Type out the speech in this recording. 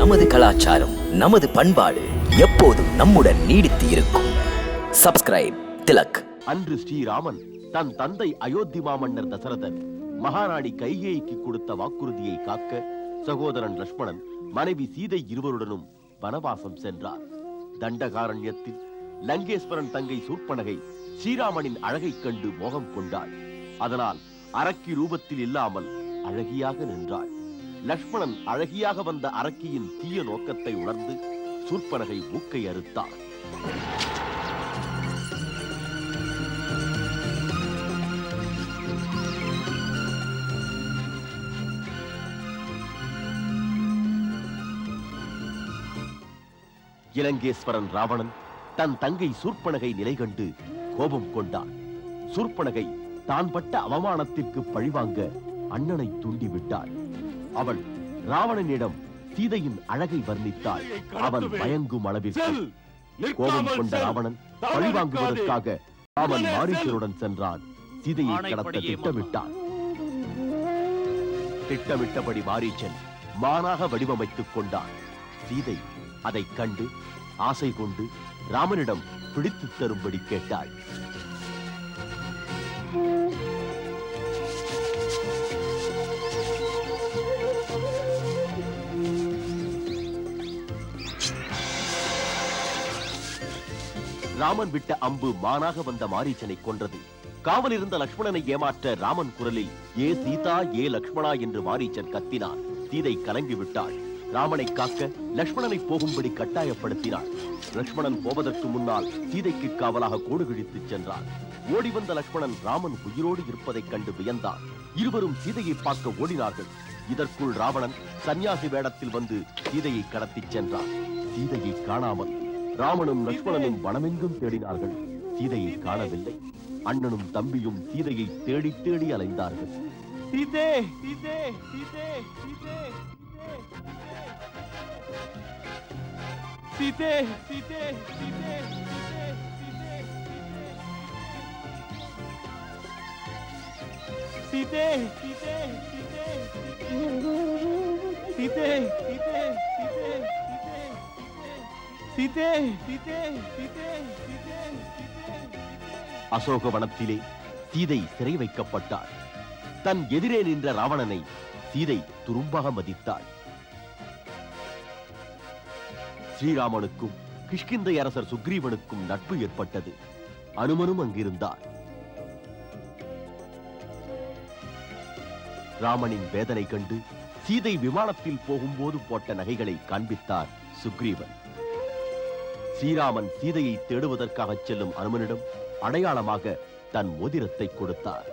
நமது கலாச்சாரம் நமது பண்பாடு எப்போதும் நம்முடன் நீடித்து இருக்கும். சப்ஸ்கிரைப் திலக். அன்று ஸ்ரீராமன் தன் தந்தை அயோத்தி மாமன்னர் தசரதன் மகாராணி கைகேயிக்கு கொடுத்த வாக்குறுதியை காக்க சகோதரன் லட்சுமணன் மனைவி சீதை இருவருடனும் வனவாசம் சென்றார். தண்டகாரண்யத்தில் லங்கேஸ்வரன் தங்கை சூர்பனகை ஸ்ரீராமனின் அழகைக் கண்டு மோகம் கொண்டாள். அதனால் அரக்கி ரூபத்தில் இல்லாமல் அழகியாக நின்றாள். லக்ஷ்மணன் அழகியாக வந்த அரக்கியின் தீய நோக்கத்தை உணர்ந்து சூர்ப்பனகை மூக்கை அறுத்தார் இலங்கேஸ்வரன் ராவணன் தன் தங்கை சூர்பனகை நிலை கண்டு கோபம் கொண்டான். சூர்பனகை தான் பட்ட அவமானத்திற்கு பழிவாங்க அண்ணனை தூண்டிவிட்டாள். அவள் ராவணனிடம் சீதையின் அழகை வர்ணித்தாள். அவன் பயங்கும் அளவிற்கு கோபம் கொண்ட ராவணன் பழிவாங்குவதற்காக அவன் மாரீச்சருடன் சென்றான். சீதையை கடத்த திட்டமிட்டான். திட்டமிட்டபடி மாரீச்சன் மானாக வடிவமைத்துக் கொண்டான். சீதை அதைக் கண்டு ஆசை கொண்டு ராமனிடம் பிடித்துத் தரும்படி கேட்டாள். ராமன் விட்ட அம்பு மானாக வந்த மாரீச்சனை கொன்றது. காவல் இருந்த லக்ஷ்மணனை ஏமாற்ற ராமன் குரலில் ஏ சீதா ஏ லக்ஷ்மணா என்று மாரீச்சன் கத்தினான். சீதை கலங்கி விட்டாள். ராமனை காக்க லக்ஷ்மணனை போகும்படி கட்டாயப்படுத்தினாள். லக்ஷ்மணன் போவதற்கு முன்னால் சீதைக்கு காவலாக கோடு கிழித்துச் சென்றான். ஓடி வந்த லக்ஷ்மணன் ராமன் உயிரோடு இருப்பதைக் கண்டு வியந்தான். இருவரும் சீதையை பார்க்க ஓடினார்கள். இதற்குள் ராவணன் சன்னியாசி வேடத்தில் வந்து சீதையை கடத்திச் சென்றான். சீதையை காணாமல் ராமனும் லக்ஷ்மணனும் வனமெங்கும் தேடினார்கள் சீதையை காணவில்லை அண்ணனும் தம்பியும் சீதையை தேடி தேடி அலைந்தார்கள் சீதே சீதே சீதே சீதே சீதே சீதே சீதே சீதே சீதே சீதே சீதே சீதே சீதே அசோகவனத்திலே சீதை சிறை வைக்கப்பட்டாள். தன் எதிரே நின்ற ராவணனை சீதை துரும்பாக மதித்தாள். ஸ்ரீராமனுக்கும் கிஷ்கிந்தை அரசர் சுக்ரீவனுக்கும் நட்பு ஏற்பட்டது. அனுமனும் அங்கிருந்தார். ராமனின் வேதனை கண்டு சீதை விமானத்தில் போகும்போது போட்ட நகைகளை காண்பித்தார் சுக்ரீவன். ஸ்ரீராமன் சீதையை தேடுவதற்காக செல்லும் அனுமனிடம் அடையாளமாக தன் மோதிரத்தை கொடுத்தார்.